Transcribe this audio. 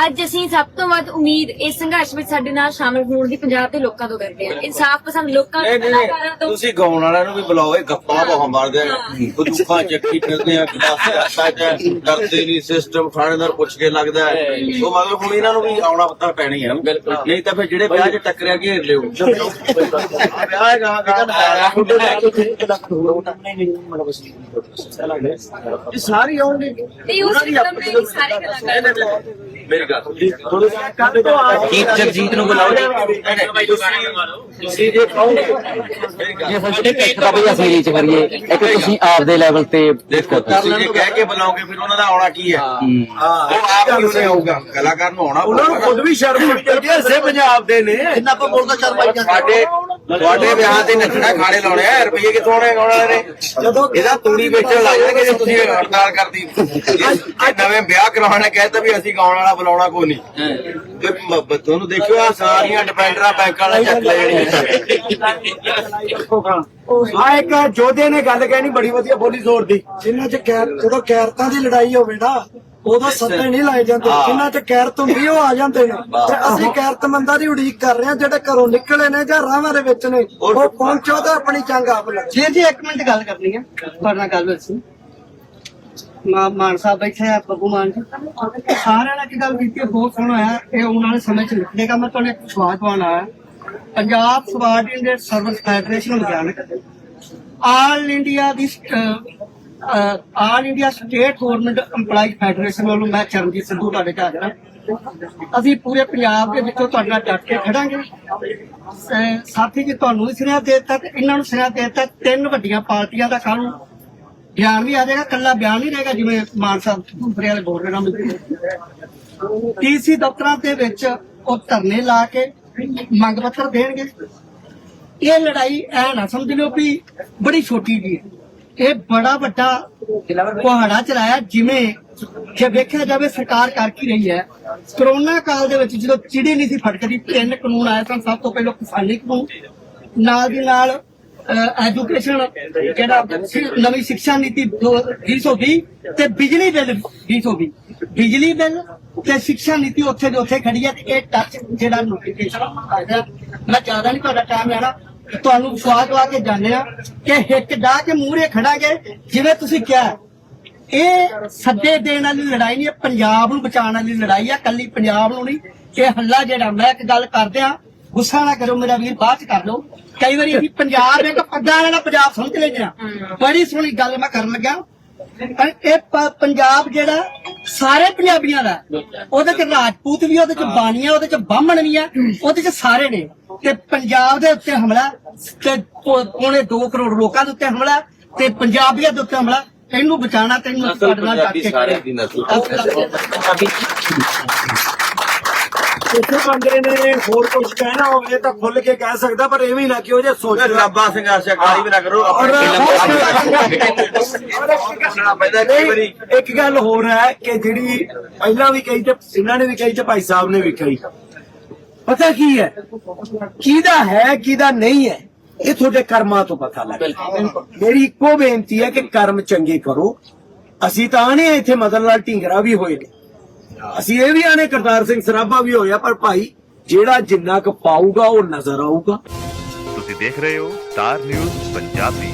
ਅੱਜ ਅਸੀਂ ਸਭ ਤੋਂ ਵੱਧ ਉਮੀਦ ਇਸ ਸੰਘਰਸ਼ ਵਿੱਚ ਸਾਡੇ ਨਾਲ ਸ਼ਾਮਲ ਹੋਣ ਦੀ ਪੰਜਾਬ ਦੇ ਲੋਕਾਂ ਤੋਂ ਕਰਦੇ ਹਾਂ। ਇਨਸਾਫ ਪਸੰਦ ਲੋਕਾਂ ਨਹੀਂ ਨਹੀਂ ਕਲਾਕਾਰਾਂ ਤੋਂ। ਤੁਸੀਂ ਗਾਉਣ ਵਾਲਿਆਂ ਨੂੰ ਵੀ ਬੁਲਾਓ ਇਹ ਗੱਪਾਂ ਬਹੁਤ ਮਾਰਦੇ ਆ। ਬੰਦੂਕਾਂ ਚੱਕੀ ਫਿਰਦੇ ਆ ਗਲਾਸੇ ਹੱਥਾਂ 'ਚ ਕਰਦੇ ਨਹੀਂ ਸਿਸਟਮ ਥਾਣੇਦਾਰ ਪੁੱਛ ਕੇ ਲੱਗਦਾ ਹੈ। ਉਹ ਮਤਲਬ ਹੁਣ ਇਹਨਾਂ ਨੂੰ ਵੀ ਆਉਣਾ ਪਤਾ ਪੈਣੀ ਹੈ ਨਹੀਂ ਤਾਂ ਫਿਰ ਜਿਹੜੇ ਵਿਆਹ 'ਚ ਟੱਕਰਿਆ ਘੇਰ ਲਿਓ? ਵਿਆਹ ਗਾ ਗਾ ਇਹ ਸਾਰੀ ਆਉਂਗੇ ਤੇ ਉਸ ਫਿਲਮ ਦੇ ਵੀ ਸਾਰੇ ਕਲਾਕਾਰ ਮੇਰੀ ਗੱਲ ਜੀਤ ਜਗਜੀਤ ਨੂੰ ਬੁਲਾਓ ਤੁਸੀਂ ਜੇ ਗੱਲ ਜੇ ਫਿਰ ਇੱਕ ਤਾਂ ਬਈ ਅਸੀਂ ਰੀਚ ਕਰੀਏ ਇੱਕ ਤੁਸੀਂ ਆਪਦੇ ਲੈਵਲ ਤੇ ਦੇਖੋ ਤੁਸੀਂ ਜੇ ਕਹਿ ਕੇ ਬੁਲਾਓਗੇ ਫਿਰ ਉਹਨਾਂ ਦਾ ਆਉਣਾ ਕੀ ਹੈ? ਉਹ ਆਪ ਕਿਉਂ ਨਹੀਂ ਆਊਗਾ ਕਲਾਕਾਰ ਨੂੰ ਆਉਣਾ ਉਹਨਾਂ ਨੂੰ ਖੁਦ ਵੀ ਸ਼ਰਮ ਚਾਹੀਦੀ ਹੈ। ਇਸੇ ਪੰਜਾਬ ਦੇ ਨੇ ਕਿੰਨਾ ਕੋ ਬੋਲਦਾ ਸ਼ਰਮ ਆਈ ਜਾਂਦਾ ਤੁਹਾਡੇ ਤੁਹਾਡੇ ਵਿਆਹ ਤੇ ਨੱਚਣਾ ਖਾਣੇ ਲਾਉਣੇ ਆ ਰੁਪਏ ਕਿੱਥੋਂ ਆਉਣੇ ਗਾਉਣ ਵਾਲੇ ਨੇ? ਇਹਦਾ ਤੂੜੀ ਵੇਚਣ ਲੱਗ ਜਾਣਗੇ ਜੇ ਤੁਸੀਂ ਹੜਤਾਲ ਕਰਦੀ ਜੇ ਨਵੇਂ ਵਿਆਹ ਕਰਾਉਣਾ ਕਹਿੰਦਾ ਵੀ ਅਸੀਂ ਗਾਉਣ ਵਾਲਾ ਬੁਲਾਉਣਾ ਕੋਈ ਨਹੀਂ। ਤੇ ਤੁਹਾਨੂੰ ਦੇਖਿਓ ਆ ਸਾਰੀਆਂ ਡਿਪੈਂਡਰਾਂ ਬੈਂਕਾਂ ਵਾਲੇ ਚੱਕ ਲੈ ਜਾਣੀਆਂ ਆ ਇੱਕ ਜੋਧੇ ਨੇ ਗੱਲ ਕਹਿਣੀ ਬੜੀ ਵਧੀਆ ਬੋਲੀ ਜ਼ੋਰ ਦੀ। ਜਿੰਨਾ ਚ ਕੈਰ ਜਦੋਂ ਕੈਰਤਾਂ ਦੀ ਲੜਾਈ ਹੋਵੇ ਨਾ ਉਦੋਂ ਸੱਤੇ ਨਹੀਂ ਲਾਏ ਜਾਂਦੇ। ਜਿੰਨਾ ਚ ਕੈਰਤ ਹੁੰਦੀ ਉਹ ਆ ਜਾਂਦੇ ਨੇ। ਤੇ ਅਸੀਂ ਕੈਰਤਮੰਦਾਂ ਦੀ ਉਡੀਕ ਕਰ ਰਹੇ ਹਾਂ ਜਿਹੜੇ ਘਰੋਂ ਨਿਕਲੇ ਨੇ ਜਾਂ ਰਾਹਾਂ ਦੇ ਵਿੱਚ ਨੇ ਉਹ ਪਹੁੰਚੋ ਤਾਂ ਆਪਣੀ ਜੰਗ ਆਪ ਲੜੋ। ਜੀ ਜੀ ਇੱਕ ਮਿੰਟ ਗੱਲ ਕਰਨੀ ਹੈ ਤੁਹਾਡੇ ਨਾਲ ਗੱਲ ਹੋਈ ਸੀ। ਮਾ ਮਾਨ ਸਾਹਿਬ ਬੈਠੇ ਆ ਬੱਬੂ ਮਾਨ ਜੀ। ਸਾਰਿਆਂ ਨੇ ਇੱਕ ਗੱਲ ਕੀਤੀ ਬਹੁਤ ਸੋਹਣਾ ਹੈ ਇਹ ਆਉਣ ਵਾਲੇ ਸਮੇਂ ਚ ਲਿਖੇਗਾ। ਮੈਂ ਤੁਹਾਨੂੰ ਇੱਕ ਸਵਾਲ ਪਾਉਣ ਆਇਆ। ਪੰਜਾਬ ਸਬਾਰਡੀਨੇਟ ਸਰਵਿਸ ਫੈਡਰੇਸ਼ਨ ਵਿਗਿਆਨਕ ਆਲ ਇੰਡੀਆ ਦੀ all India state government EMPLOYEE federation ਵੱਲੋਂ ਮੈਂ ਚਰਨਜੀਤ ਸਿੱਧੂ ਤੁਹਾਡੇ ਚ ਆ। ਹਾਂ ਅਸੀਂ ਪੂਰੇ ਪੰਜਾਬ ਦੇ ਵਿੱਚੋਂ ਤੁਹਾਡੇ ਨਾਲ ਡਟ ਕੇ ਖੜਾਂਗੇ। ਸਾਥੀ ਜੀ, ਤੁਹਾਨੂੰ ਵੀ ਸੁਨੇਹਾ ਦੇ ਦਿੱਤਾ ਤੇ ਇਹਨਾਂ ਨੂੰ ਸੁਨੇਹਾ ਦੇ ਦਿੱਤਾ, ਤਿੰਨ ਵੱਡੀਆਂ ਪਾਰਟੀਆਂ ਦਾ ਕੱਲ ਬਿਆਨ ਵੀ ਆ ਜਾਏਗਾ ਕੱਲਾ ਬਿਆਨ ਨਹੀਂ ਰਹੇਗਾ ਜਿਵੇਂ ਮਾਨ ਸਾਹਿਬ ਦੂਸਰੇ ਵਾਲੇ ਬੋਲ ਰਹੇ ਨੇ। ਟੀਸੀ ਦਫ਼ਤਰਾਂ ਦੇ ਵਿੱਚ ਉਹ ਧਰਨੇ ਲਾ ਕੇ ਮੰਗ ਪੱਤਰ ਦੇਣਗੇ। ਇਹ ਲੜਾਈ ਐ ਨਾ ਸਮਝ ਲਿਓ ਵੀ ਬੜੀ ਛੋਟੀ ਜੀ ਹੈ। ਇਹ ਬੜਾ ਵੱਡਾ ਪਹਾੜਾ ਚਲਾਇਆ ਜਿਵੇਂ ਜੇ ਵੇਖਿਆ ਜਾਵੇ ਸਰਕਾਰ ਕਰ ਕੀ ਰਹੀ ਹੈ। ਕਰੋਨਾ ਕਾਲ ਦੇ ਵਿੱਚ ਜਦੋਂ ਚਿੜੀ ਨਹੀਂ ਸੀ ਫਟਕਦੀ, ਤਿੰਨ ਕਾਨੂੰਨ ਆਏ ਸਨ, ਸਭ ਤੋਂ ਪਹਿਲਾਂ ਕਿਸਾਨੀ ਕਾਨੂੰਨ, ਨਾਲ ਦੀ ਨਾਲ ਐਜੂਕੇਸ਼ਨ ਜਿਹੜਾ ਨਵੀਂ ਸਿੱਖਿਆ ਨੀਤੀ 2020 ਤੇ ਬਿਜਲੀ ਬਿੱਲ 2020 ਬਿਜਲੀ ਬਿੱਲ ਤੇ ਸਿੱਖਿਆ ਨੀਤੀ ਉੱਥੇ ਦੇ ਉੱਥੇ ਖੜੀ ਹੈ ਤੇ ਇਹ ਟੱਚ ਜਿਹੜਾ ਨੋਟੀਫਿਕੇਸ਼ਨ ਆਇਆ ਮੈਂ ਜ਼ਿਆਦਾ ਨਹੀਂ ਤੁਹਾਡਾ ਟਾਈਮ ਲੈਣਾ। ਤੁਹਾਨੂੰ ਵਿਸ਼ਵਾਸ ਦਵਾ ਕੇ ਜਾਣਿਆ ਕਿ ਹਿੱਕ ਡਾ ਕੇ ਮੂਹਰੇ ਖੜਾਂਗੇ ਜਿਵੇਂ ਤੁਸੀਂ ਕਿਹਾ ਇਹ ਸੱਦੇ ਦੇਣ ਵਾਲੀ ਲੜਾਈ ਨਹੀਂ ਇਹ ਪੰਜਾਬ ਨੂੰ ਬਚਾਉਣ ਵਾਲੀ ਲੜਾਈ ਆ ਕੱਲੀ ਪੰਜਾਬ ਨੂੰ ਨਹੀਂ। ਇਹ ਹੱਲਾ ਜਿਹੜਾ, ਮੈਂ ਇੱਕ ਗੱਲ ਕਰਦੇ ਕਰਦਿਆਂ ਗੁੱਸਾ ਨਾ ਕਰੋ ਮੇਰਾ ਵੀਰ, ਬਾਅਦ ਚ ਕਰ ਲਓ। ਕਈ ਵਾਰੀ ਅਸੀਂ ਪੰਜਾਬ ਇੱਕ ਪੱਗਾਂ ਵਾਲਾ ਪੰਜਾਬ ਸਮਝ ਲੈਂਦੇ ਆ ਬੜੀ ਸੋਹਣੀ ਗੱਲ ਮੈਂ ਕਰਨ ਲੱਗਾ ਪਰ ਇਹ ਪੰਜਾਬ ਜਿਹੜਾ ਸਾਰੇ ਪੰਜਾਬੀਆਂ ਦਾ ਉਹਦੇ ਚ ਰਾਜਪੂਤ ਵੀ ਉਹਦੇ ਚ ਬਾਣੀਆਂ, ਉਹਦੇ ਚ ਬਾਹਮਣ ਵੀ ਆ, ਉਹਦੇ ਚ ਸਾਰੇ ਨੇ। ਤੇ ਪੰਜਾਬ ਦੇ ਉੱਤੇ ਹਮਲਾ ਤੇ ਪੌਣੇ 2 ਕਰੋੜ ਲੋਕਾਂ ਦੇ ਉੱਤੇ ਹਮਲਾ ਤੇ ਪੰਜਾਬੀਆਂ ਦੇ ਉੱਤੇ ਹਮਲਾ ਇਹਨੂੰ ਬਚਾਉਣਾ ਤੈਨੂੰ ਸਾਡੇ ਨਾਲ ਡਟ ਕੇ ਸਾਰੇ ਦੀ ਨਸਲ। ਕਿਸੇ ਬੰਦੇ ਨੇ ਹੋਰ ਕੁਝ ਕਹਿਣਾ ਹੋਵੇ ਤਾਂ ਖੁੱਲ ਕੇ ਕਹਿ ਸਕਦਾ ਪਰ ਇਹ ਵੀ ਨਾ ਕਿ ਉਹ ਜੇ ਸੋਚ ਰੱਬਾ ਸੰਘਰਸ਼ ਅਕਾਲੀ ਵੀ ਨਾ ਕਰੋ ਇੱਕ ਗੱਲ ਹੋਰ ਹੈ ਕਿ ਜਿਹੜੀ ਪਹਿਲਾਂ ਵੀ ਕਹੀ ਤੇ ਇਹਨਾਂ ਨੇ ਵੀ ਕਹੀ ਤੇ ਭਾਈ ਸਾਹਿਬ ਨੇ ਵੀ ਕਹੀ। ਪਤਾ ਕੀ ਹੈ? ਕਿਹਦਾ ਹੈ ਕਿਹਦਾ ਨਹੀਂ ਹੈ ਇਹ ਤੁਹਾਡੇ ਕਰਮਾਂ ਤੋਂ ਪਤਾ ਲੱਗਦਾ ਮੇਰੀ ਇੱਕੋ ਬੇਨਤੀ ਹੈ ਕਿ ਕਰਮ ਚੰਗੇ ਕਰੋ। ਅਸੀਂ ਤਾਂ ਆਣੇ ਇੱਥੇ ਮਦਨ ਲਾਲ ਢੀਂਗਰਾ ਵੀ ਹੋਏ ਨੇ। ਅਸੀਂ ਇਹ ਵੀ ਆਣੇ ਕਰਤਾਰ ਸਿੰਘ ਸਰਾਭਾ ਵੀ ਹੋਇਆ ਪਰ ਭਾਈ ਜਿਹੜਾ ਜਿੰਨਾ ਕੁ ਪਾਊਗਾ ਉਹ ਨਜ਼ਰ ਆਊਗਾ। ਤੁਸੀਂ ਦੇਖ ਰਹੇ ਹੋ ਸਟਾਰ ਨਿਊਜ਼ ਪੰਜਾਬੀ।